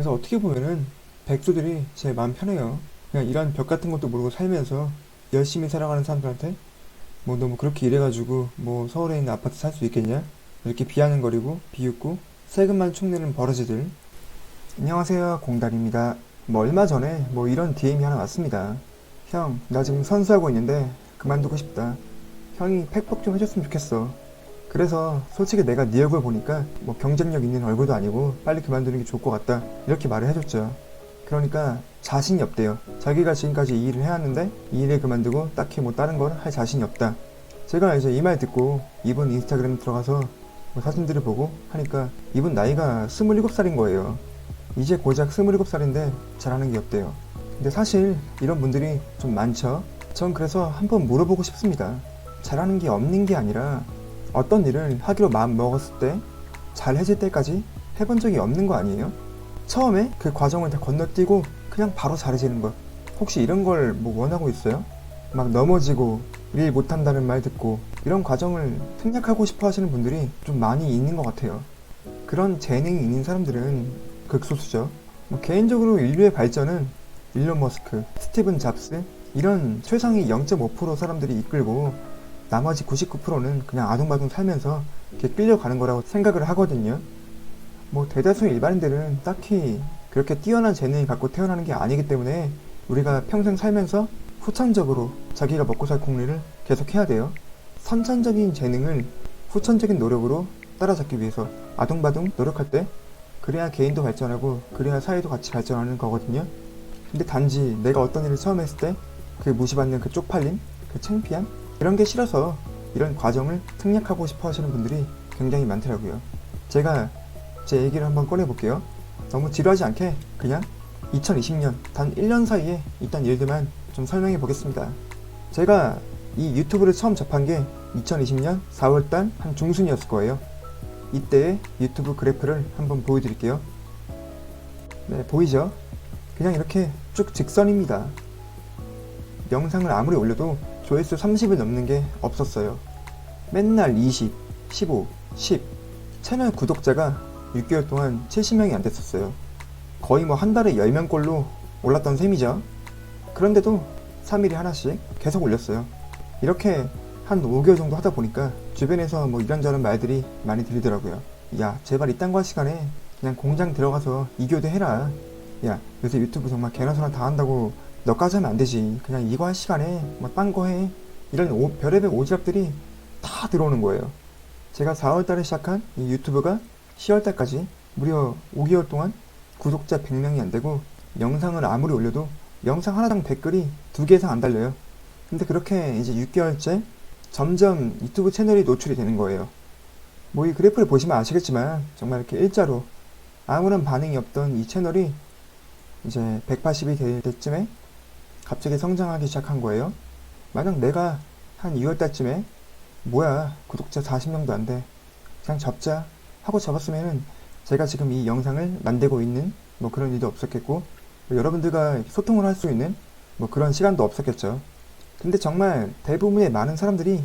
그래서 어떻게 보면은 백수들이 제 마음 편해요. 그냥 이런 벽 같은 것도 모르고 살면서 열심히 살아가는 사람들한테 뭐 너무 그렇게 일해가지고 뭐 서울에 있는 아파트 살 수 있겠냐? 이렇게 비아냥거리고 비웃고 세금만 축내는 버러지들. 안녕하세요 공달입니다. 뭐 얼마 전에 뭐 이런 DM이 하나 왔습니다. 형, 나 지금 선수하고 있는데 그만두고 싶다. 형이 팩폭 좀 해줬으면 좋겠어. 그래서 솔직히 내가 네 얼굴 보니까 뭐 경쟁력 있는 얼굴도 아니고 빨리 그만두는 게 좋을 것 같다. 이렇게 말을 해줬죠. 그러니까 자신이 없대요. 자기가 지금까지 이 일을 해왔는데 이 일을 그만두고 딱히 뭐 다른 걸 할 자신이 없다. 제가 이제 이 말 듣고 이분 인스타그램 들어가서 뭐 사진들을 보고 하니까 이분 나이가 27살인 거예요. 이제 고작 27살인데 잘하는 게 없대요. 근데 사실 이런 분들이 좀 많죠. 전 그래서 한번 물어보고 싶습니다. 잘하는 게 없는 게 아니라 어떤 일을 하기로 마음 먹었을 때 잘 해질 때까지 해본 적이 없는 거 아니에요? 처음에 그 과정을 다 건너뛰고 그냥 바로 잘해지는 것. 혹시 이런 걸 뭐 원하고 있어요? 막 넘어지고 일 못한다는 말 듣고 이런 과정을 생략하고 싶어 하시는 분들이 좀 많이 있는 것 같아요. 그런 재능이 있는 사람들은 극소수죠. 뭐 개인적으로 인류의 발전은 일론 머스크, 스티븐 잡스 이런 최상위 0.5% 사람들이 이끌고 나머지 99%는 그냥 아둥바둥 살면서 이렇게 끌려가는 거라고 생각을 하거든요. 뭐 대다수 일반인들은 딱히 그렇게 뛰어난 재능이 갖고 태어나는 게 아니기 때문에 우리가 평생 살면서 후천적으로 자기가 먹고 살 공리를 계속 해야 돼요. 선천적인 재능을 후천적인 노력으로 따라잡기 위해서 아둥바둥 노력할 때 그래야 개인도 발전하고 그래야 사회도 같이 발전하는 거거든요. 근데 단지 내가 어떤 일을 처음 했을 때 그 무시받는 그 쪽팔림, 그 창피함 이런 게 싫어서 이런 과정을 생략하고 싶어 하시는 분들이 굉장히 많더라고요. 제가 제 얘기를 한번 꺼내볼게요. 너무 지루하지 않게 그냥 2020년 단 1년 사이에 있던 일들만 좀 설명해 보겠습니다. 제가 이 유튜브를 처음 접한 게 2020년 4월달 한 중순이었을 거예요. 이때의 유튜브 그래프를 한번 보여드릴게요. 네, 보이죠? 그냥 이렇게 쭉 직선입니다. 영상을 아무리 올려도 조회수 30을 넘는 게 없었어요. 맨날 20, 15, 10. 채널 구독자가 6개월 동안 70명이 안 됐었어요. 거의 뭐 한 달에 10명꼴로 올랐던 셈이죠. 그런데도 3일에 하나씩 계속 올렸어요. 이렇게 한 5개월 정도 하다 보니까 주변에서 뭐 이런저런 말들이 많이 들리더라고요. 야, 제발 이딴 거할 시간에 그냥 공장 들어가서 이교대 해라. 야, 요새 유튜브 정말 개나 소나 다 한다고 너까지 하면 안 되지. 그냥 이거 할 시간에 뭐 딴 거 해. 이런 오, 별의별 오지랖들이 다 들어오는 거예요. 제가 4월 달에 시작한 이 유튜브가 10월 달까지 무려 5개월 동안 구독자 100명이 안 되고 영상을 아무리 올려도 영상 하나당 댓글이 두 개 이상 안 달려요. 근데 그렇게 이제 6개월째 점점 유튜브 채널이 노출이 되는 거예요. 뭐 이 그래프를 보시면 아시겠지만 정말 이렇게 일자로 아무런 반응이 없던 이 채널이 이제 180이 될 때쯤에 갑자기 성장하기 시작한 거예요. 만약 내가 한 2월 달쯤에 뭐야 구독자 40명도 안 돼. 그냥 접자 하고 접었으면은 제가 지금 이 영상을 만들고 있는 뭐 그런 일도 없었겠고 여러분들과 소통을 할 수 있는 뭐 그런 시간도 없었겠죠. 근데 정말 대부분의 많은 사람들이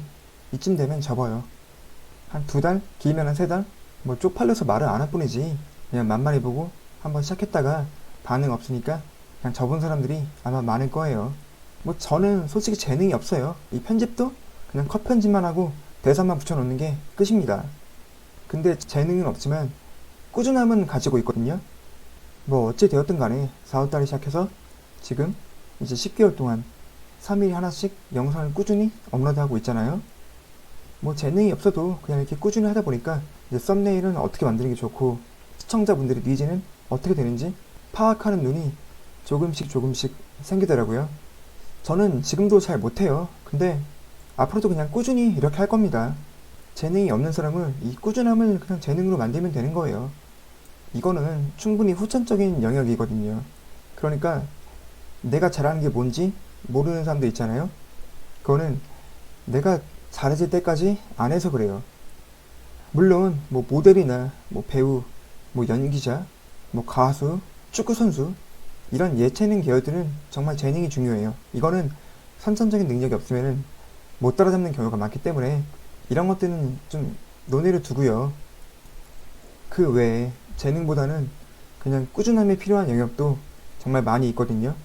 이쯤 되면 접어요. 한 두 달, 길면 한 세 달, 뭐 쪽팔려서 말을 안 할 뿐이지. 그냥 만만히 보고 한번 시작했다가 반응 없으니까 그냥 접은 사람들이 아마 많을 거예요. 뭐 저는 솔직히 재능이 없어요. 이 편집도 그냥 컷 편집만 하고 대사만 붙여놓는 게 끝입니다. 근데 재능은 없지만 꾸준함은 가지고 있거든요. 뭐 어찌 되었든 간에 4월달에 시작해서 지금 이제 10개월 동안 3일에 하나씩 영상을 꾸준히 업로드하고 있잖아요. 뭐 재능이 없어도 그냥 이렇게 꾸준히 하다 보니까 이제 썸네일은 어떻게 만드는 게 좋고 시청자분들의 니즈는 어떻게 되는지 파악하는 눈이 조금씩 조금씩 생기더라고요. 저는 지금도 잘 못해요. 근데 앞으로도 그냥 꾸준히 이렇게 할 겁니다. 재능이 없는 사람은 이 꾸준함을 그냥 재능으로 만들면 되는 거예요. 이거는 충분히 후천적인 영역이거든요. 그러니까 내가 잘하는 게 뭔지 모르는 사람도 있잖아요. 그거는 내가 잘해질 때까지 안 해서 그래요. 물론 뭐 모델이나 뭐 배우, 뭐 연기자, 뭐 가수, 축구 선수 이런 예체능 계열들은 정말 재능이 중요해요. 이거는 선천적인 능력이 없으면은 못 따라잡는 경우가 많기 때문에 이런 것들은 좀 논의를 두고요. 그 외에 재능보다는 그냥 꾸준함이 필요한 영역도 정말 많이 있거든요.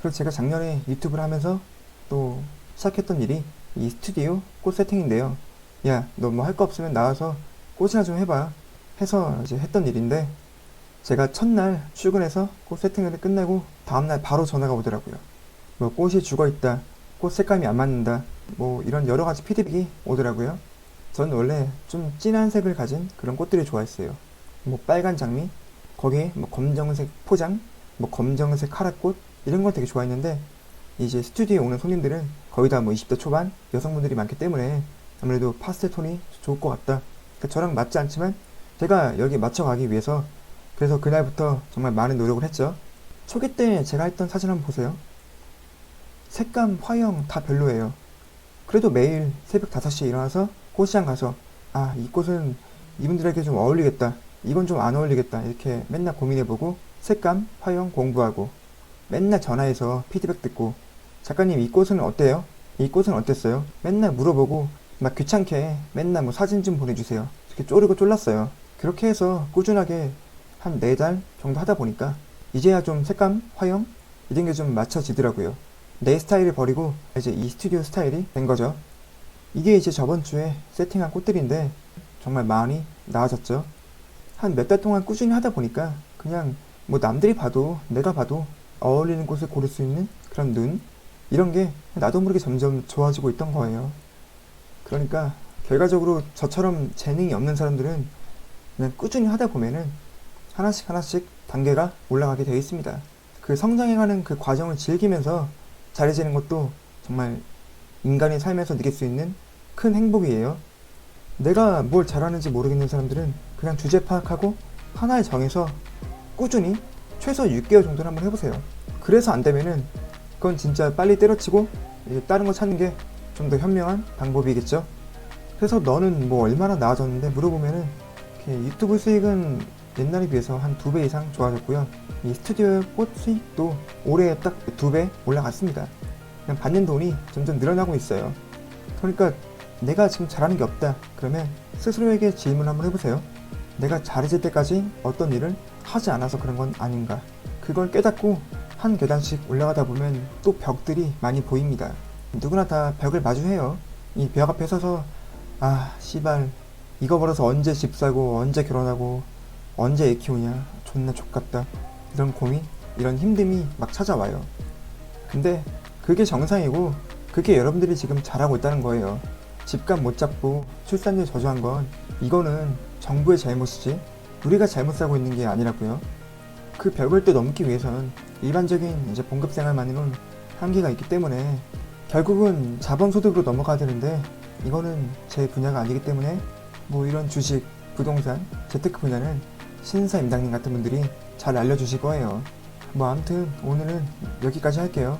그래서 제가 작년에 유튜브를 하면서 또 시작했던 일이 이 스튜디오 꽃 세팅인데요. 야, 너 뭐 할 거 없으면 나와서 꽃이나 좀 해봐. 해서 이제 했던 일인데 제가 첫날 출근해서 꽃 세팅을 끝내고 다음날 바로 전화가 오더라고요. 뭐 꽃이 죽어 있다. 꽃 색감이 안 맞는다. 뭐 이런 여러 가지 피드백이 오더라고요. 전 원래 좀 진한 색을 가진 그런 꽃들을 좋아했어요. 뭐 빨간 장미, 거기에 뭐 검정색 포장, 뭐 검정색 카라꽃 이런 걸 되게 좋아했는데 이제 스튜디오에 오는 손님들은 거의 다 뭐 20대 초반 여성분들이 많기 때문에 아무래도 파스텔 톤이 좋을 것 같다. 그러니까 저랑 맞지 않지만 제가 여기 맞춰가기 위해서 그래서 그날부터 정말 많은 노력을 했죠. 초기 때 제가 했던 사진 한번 보세요. 색감, 화형 다 별로예요. 그래도 매일 새벽 5시에 일어나서 꽃시장 가서 아, 이 꽃은 이분들에게 좀 어울리겠다. 이건 좀 안 어울리겠다. 이렇게 맨날 고민해보고 색감, 화형 공부하고 맨날 전화해서 피드백 듣고 작가님 이 꽃은 어때요? 이 꽃은 어땠어요? 맨날 물어보고 막 귀찮게 맨날 뭐 사진 좀 보내주세요. 이렇게 쪼르고 쫄랐어요. 그렇게 해서 꾸준하게 한 네 달 정도 하다 보니까 이제야 좀 색감, 화형 이런 게 좀 맞춰지더라고요. 내 스타일을 버리고 이제 이 스튜디오 스타일이 된 거죠. 이게 이제 저번 주에 세팅한 꽃들인데 정말 많이 나아졌죠. 한 몇 달 동안 꾸준히 하다 보니까 그냥 뭐 남들이 봐도 내가 봐도 어울리는 꽃을 고를 수 있는 그런 눈 이런 게 나도 모르게 점점 좋아지고 있던 거예요. 그러니까 결과적으로 저처럼 재능이 없는 사람들은 그냥 꾸준히 하다 보면은 하나씩 하나씩 단계가 올라가게 되어 있습니다. 그 성장해가는 그 과정을 즐기면서 잘해지는 것도 정말 인간의 삶에서 느낄 수 있는 큰 행복이에요. 내가 뭘 잘하는지 모르겠는 사람들은 그냥 주제 파악하고 하나에 정해서 꾸준히 최소 6개월 정도는 한번 해보세요. 그래서 안 되면은 그건 진짜 빨리 때려치고 다른 거 찾는 게 좀 더 현명한 방법이겠죠. 그래서 너는 뭐 얼마나 나아졌는데 물어보면은 유튜브 수익은 옛날에 비해서 한 두 배 이상 좋아졌고요. 이 스튜디오 꽃 수익도 올해 딱 두 배 올라갔습니다. 그냥 받는 돈이 점점 늘어나고 있어요. 그러니까 내가 지금 잘하는 게 없다. 그러면 스스로에게 질문 한번 해보세요. 내가 잘해질 때까지 어떤 일을 하지 않아서 그런 건 아닌가. 그걸 깨닫고 한 계단씩 올라가다 보면 또 벽들이 많이 보입니다. 누구나 다 벽을 마주해요. 이 벽 앞에 서서 아 씨발 이거 벌어서 언제 집 사고 언제 결혼하고 언제 애 키우냐 존나 족같다 이런 고민 이런 힘듦이 막 찾아와요. 근데 그게 정상이고 그게 여러분들이 지금 잘하고 있다는 거예요. 집값 못 잡고 출산율 저조한 건 이거는 정부의 잘못이지 우리가 잘못 살고 있는 게 아니라고요. 그 벽을 또 넘기 위해서는 일반적인 이제 봉급 생활만으로는 한계가 있기 때문에 결국은 자본소득으로 넘어가야 되는데 이거는 제 분야가 아니기 때문에 뭐 이런 주식, 부동산, 재테크 분야는 신사 임당님 같은 분들이 잘 알려주실 거예요. 뭐 아무튼 오늘은 여기까지 할게요.